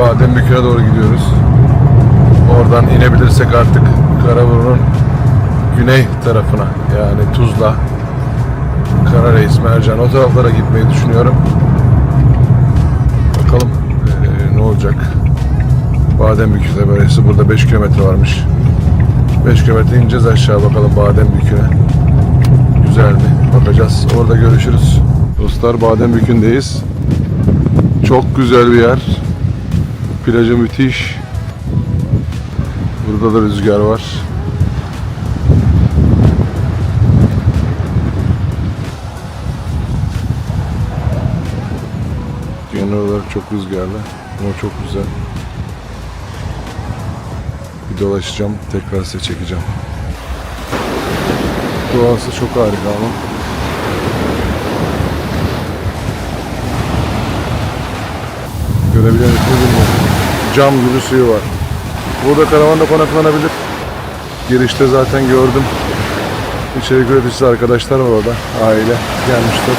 Badembükü'ne doğru gidiyoruz. Oradan inebilirsek artık Karaburun'un güney tarafına yani Tuzla, Karareis, Mercan o taraflara gitmeyi düşünüyorum. Bakalım eee, ne olacak. Badembükü'de böylesi burada 5 kilometre varmış. 5 kilometre ineceğiz aşağı bakalım Badembükü'ne. Güzel mi? Bakacağız. Orada görüşürüz. Dostlar Badembükü'ndeyiz. Çok güzel bir yer. Plajı müthiş. Burada da rüzgar var. Genel olarak çok rüzgarlı ama çok güzel. Bir dolaşacağım, tekrar size çekeceğim. Doğası çok harika ama. Görebilen bilmiyorum. Cam gibi suyu var. Burada karavanda konaklanabilir. Girişte zaten gördüm. İçerik üreticisi arkadaşlar var orada. Aile gelmişler.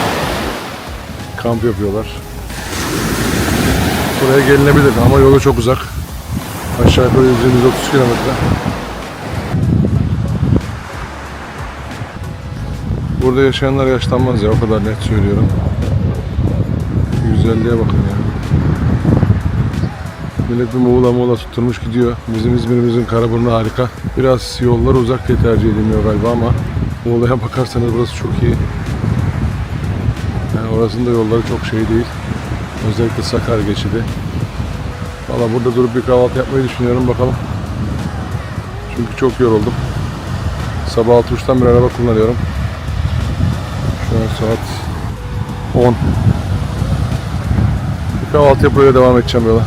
Kamp yapıyorlar. Buraya gelinebilir ama yolu çok uzak. Aşağı yukarı 120-130 kilometre. Burada yaşayanlar yaşlanmaz ya o kadar net söylüyorum. Güzelliğe bakın ya. Millet bir Muğla Muğla tutturmuş gidiyor. Bizim İzmir'imizin Karaburnu harika. Biraz yollar uzak diye tercih edilmiyor galiba ama Muğla'ya bakarsanız burası çok iyi. Yani orasının da yolları çok şey değil. Özellikle Sakar geçidi. Valla burada durup bir kahvaltı yapmayı düşünüyorum bakalım. Çünkü çok yoruldum. Sabah 6.30'dan bir araba kullanıyorum. Şu an saat 10. Bir kahvaltı öyle devam edeceğim yola.